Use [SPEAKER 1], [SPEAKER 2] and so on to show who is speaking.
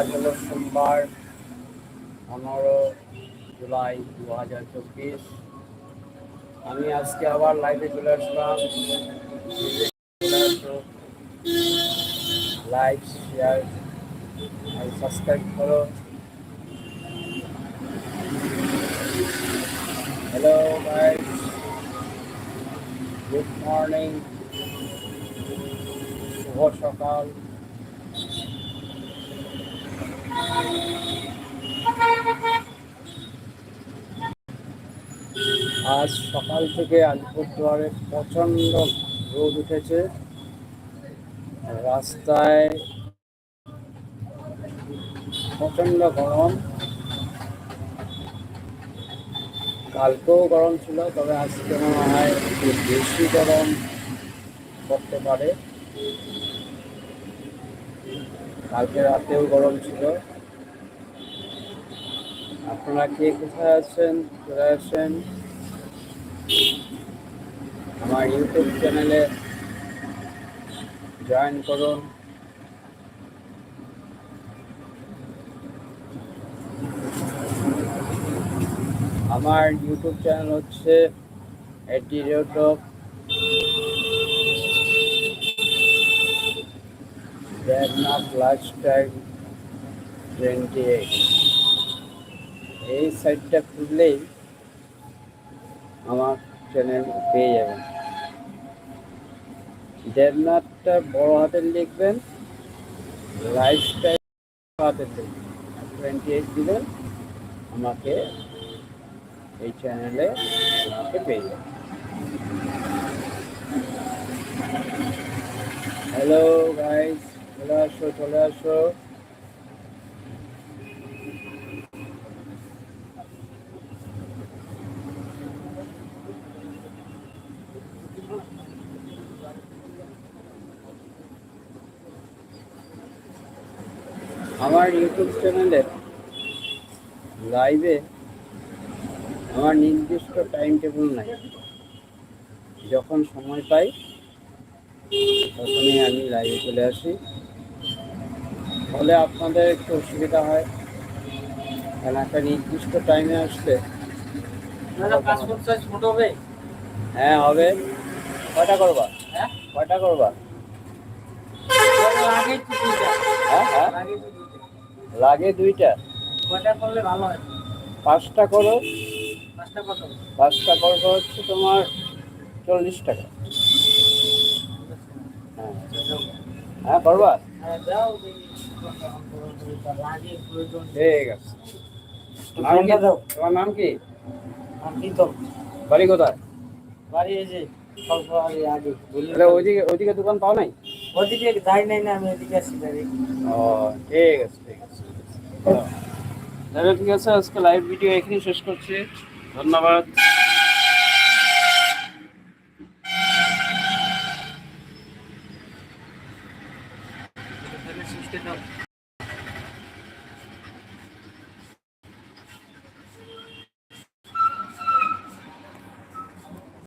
[SPEAKER 1] আজ হলো সোমবার, পনেরো জুলাই দু হাজার চব্বিশ। আমি আজকে আবার লাইভে চলে আসলাম। লাইক শেয়ার আর সাবস্ক্রাইব করো। হ্যালো গাইস গুড মর্নিং শুভ সকাল। আজ সকাল থেকে আলিপুরদুয়ারে প্রচণ্ড রোদ উঠেছে। রাস্তায় প্রচণ্ড গরম। কালকেও গরম ছিল, তবে আজকে মনে হয় একটু বেশি গরম করতে পারে। কালকে রাতেও গরম ছিল। আপনারা কে কোথায় আছেন? কোথায় আছেন? আমার ইউটিউব চ্যানেলে জয়েন করুন। আমার ইউটিউব চ্যানেল হচ্ছে এটি YouTube Debnath lifestyle twenty eight এই সাইটটা খুললেই আমার চ্যানেল পেয়ে যাবেন দেবনাথটা বড় হাতের লিখবেন লাইফস্টাইল হাতের লিখবেন টোয়েন্টি এইট দিবেন আমাকে এই চ্যানেলে আমাকে পেয়ে যাবেন হ্যালো গাইস চলে আসো চলে আসো। আমার ইউটিউব চ্যানেলে লাইভে আমার নির্দিষ্ট টাইম টেবিল নাই। যখন সময় পাই, তখনই আমি লাইভে চলে আসি। ফলে আপনাদের একটু অসুবিধা হয়। কারণ একটা নির্দিষ্ট টাইমে আসলে
[SPEAKER 2] হবে?
[SPEAKER 1] হ্যাঁ হবে। কয়টা করবা?
[SPEAKER 2] হ্যাঁ?
[SPEAKER 1] কয়টা করবা?
[SPEAKER 2] লাগে দুইটা?
[SPEAKER 1] হ্যাঁ হ্যাঁ।
[SPEAKER 2] করলে ভালো হয়?
[SPEAKER 1] পাঁচটা করো।
[SPEAKER 2] পাঁচটা
[SPEAKER 1] করব হচ্ছে তোমার চল্লিশ টাকা হ্যাঁ হ্যাঁ
[SPEAKER 2] দেখি
[SPEAKER 1] ঠিক আছে। নাম তোমার নাম কি?
[SPEAKER 2] তো
[SPEAKER 1] বাড়ি কোথায়?
[SPEAKER 2] বাড়ি এসে
[SPEAKER 1] ওইদিকে ওইদিকে দোকান পাও নাই?
[SPEAKER 2] ওদিকে যাই নাই না আমি আসি ডাইরেক্ট
[SPEAKER 1] ও ঠিক আছে ঠিক আছে তাহলে ঠিক আছে আজকে লাইভ ভিডিও এখানেই শেষ করছি। ধন্যবাদ।
[SPEAKER 2] good daw.